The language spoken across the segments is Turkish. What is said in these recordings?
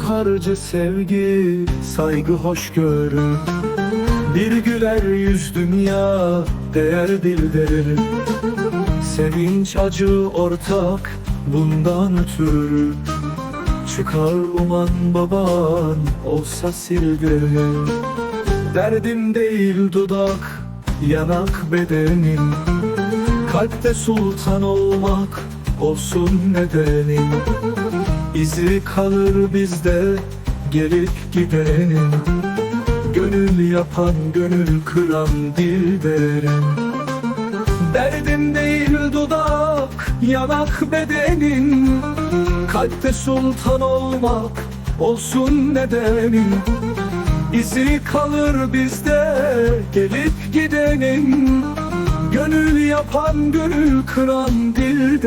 harcı sevgi Saygı hoşgörü. Bir güler yüz dünya Değer bildirir Sevinç acı ortak Bundan ötürü. Çıkar uman baban Olsa sildirir Derdim değil dudak Yanak bedenim. Kalpte sultan olmak Olsun nedenim İzi kalır bizde Gelip gidenin Gönül yapan gönül kıran dilberim Derdim değil dudak Yanak bedenin. Kalpte sultan olmak Olsun nedenin. İzi kalır bizde Gelip gidenin. Gönül yapan gönül kıran dil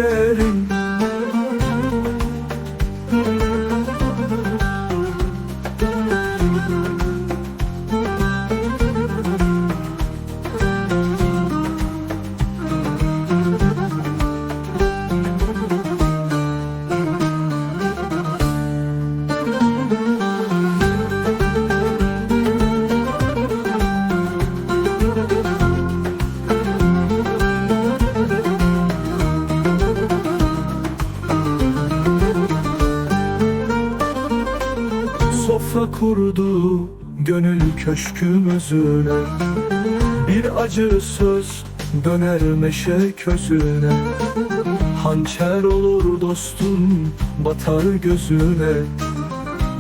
Sofra kurdu gönül köşkümüzüne Bir acı söz döner meşe közüne. Hançer olur dostum batar gözüne.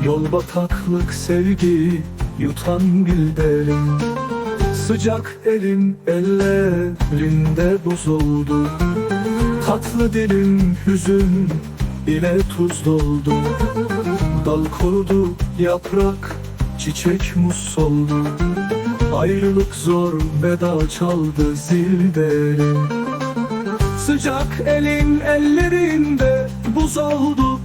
Yol bataklık sevgi yutan bilderim Sıcak elim ellerinde buz oldu Tatlı dilim hüzün ile tuz doldu Dal kurudu yaprak çiçek mus soldu. Ayrılık zor veda çaldı zil derin Sıcak elin ellerinde buz oldu.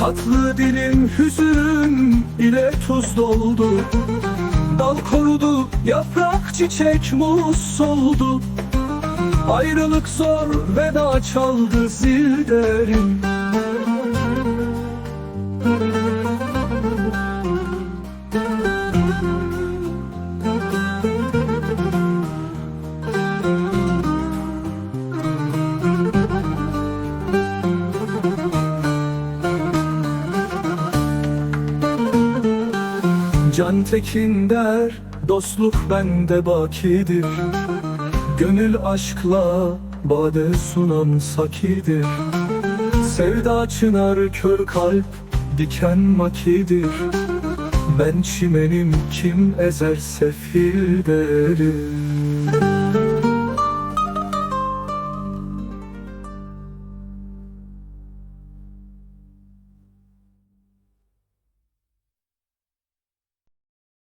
Tatlı dilim hüzün ile tuz doldu. Dal kurudu yaprak çiçek mus soldu. Ayrılık zor veda çaldı zil derin Can Tekin der dostluk bende bakidir. Gönül aşkla bade sunan sakidir. Sevda çınar kör kalp diken makidir. Ben çimenim kim ezer sefil derim